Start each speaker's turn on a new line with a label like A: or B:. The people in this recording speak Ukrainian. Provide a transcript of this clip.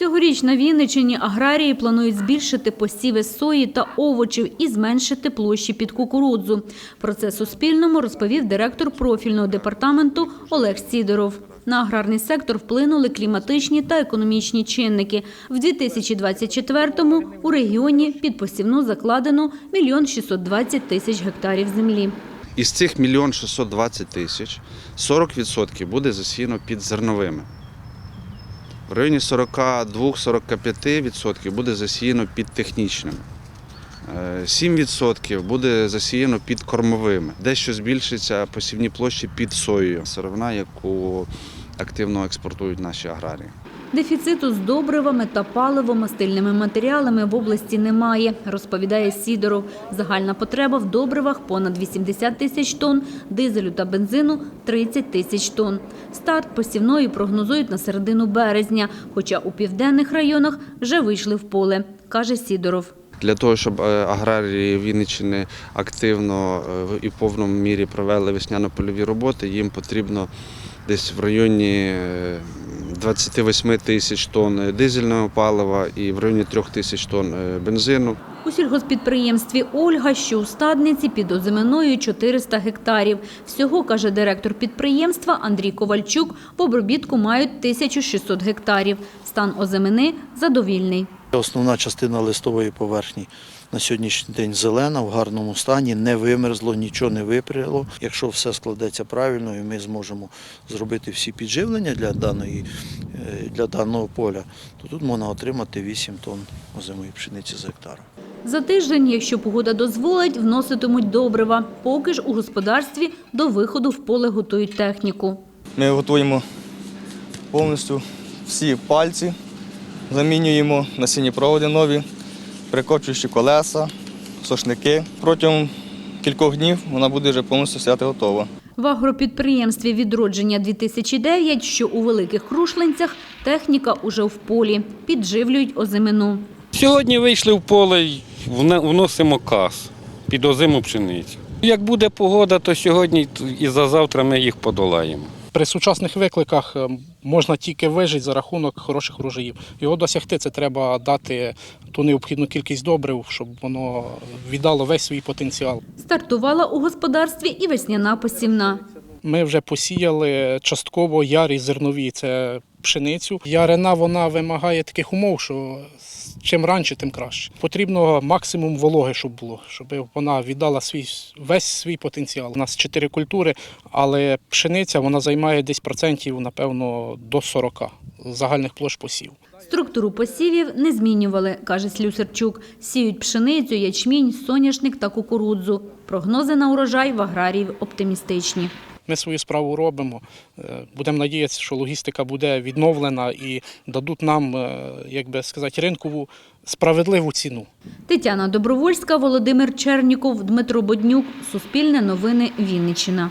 A: Цьогоріч на Вінниччині аграрії планують збільшити посіви сої та овочів і зменшити площі під кукурудзу. Про це Суспільному розповів директор профільного департаменту Олег Сідоров. На аграрний сектор вплинули кліматичні та економічні чинники. В 2024-му у регіоні під посівну закладено мільйон 620 тисяч гектарів землі.
B: Із цих мільйон 620 тисяч 40% буде засіяно під зерновими. В районі 42-45% буде засіяно під технічними. Е, 7% буде засіяно під кормовими. Дещо збільшиться посівні площі під соєю. Сировина, яку активно експортують наші аграрії.
A: Дефіциту з добривами та паливо-мастильними матеріалами в області немає, розповідає Сідоров. Загальна потреба в добривах понад 80 тисяч тонн, дизелю та бензину – 30 тисяч тонн. Старт посівної прогнозують на середину березня, хоча у південних районах вже вийшли в поле, каже Сідоров.
B: Для того, щоб е, аграрії Вінниччини активно е, і в повному мірі провели весняно-польові роботи, їм потрібно десь в районі е, 28 тисяч тонн дизельного палива і в районі 3 тисяч тонн е, бензину.
A: У сільгоспідприємстві «Ольга», що у Стадниці, під озиминою 400 гектарів. Всього, каже директор підприємства Андрій Ковальчук, в обробітку мають 1600 гектарів. Стан озимини задовільний.
C: Основна частина листової поверхні на сьогоднішній день зелена, в гарному стані, не вимерзло, нічого не випряло. Якщо все складеться правильно і ми зможемо зробити всі підживлення для, даної, е, для даного поля, то тут можна отримати 8 тонн озимої пшениці з гектара.
A: За тиждень, якщо погода дозволить, вноситимуть добрива. Поки ж у господарстві до виходу в поле готують техніку.
D: Ми готуємо повністю всі пальці, замінюємо насінні проводи нові, прикочуючі колеса, сошники. Протягом кількох днів вона буде вже повністю стояти готова.
A: В агропідприємстві «Відродження-2009», що у Великих Крушлинцях, техніка уже в полі. Підживлюють озимину.
E: Сьогодні вийшли в поле й вносимо каз під озиму пшеницю. Як буде погода, то сьогодні і за завтра ми їх подолаємо.
F: При сучасних викликах е, можна тільки вижити за рахунок хороших врожаїв. Його досягти це треба дати ту необхідну кількість добрив, щоб воно віддало весь свій потенціал.
A: Стартувала у господарстві і весняна посівна.
F: Ми вже посіяли частково ярі зернові, це пшеницю. Ярина вона вимагає таких умов, що чим раніше, тим краще. Потрібно максимум вологи, щоб було, щоб вона віддала свій весь свій потенціал. У нас чотири культури, але пшениця вона займає десь процентів, напевно, до 40 загальних площ посів.
A: Структуру посівів не змінювали, каже Слюсарчук. Сіють пшеницю, ячмінь, соняшник та кукурудзу. Прогнози на урожай в аграріїв оптимістичні.
F: Ми свою справу робимо. Е, Будемо надіятися, що логістика буде відновлена і дадуть нам, е, як би сказати, ринкову справедливу ціну.
A: Тетяна Добровольська, Володимир Черніков, Дмитро Боднюк. Суспільне новини Вінниччина.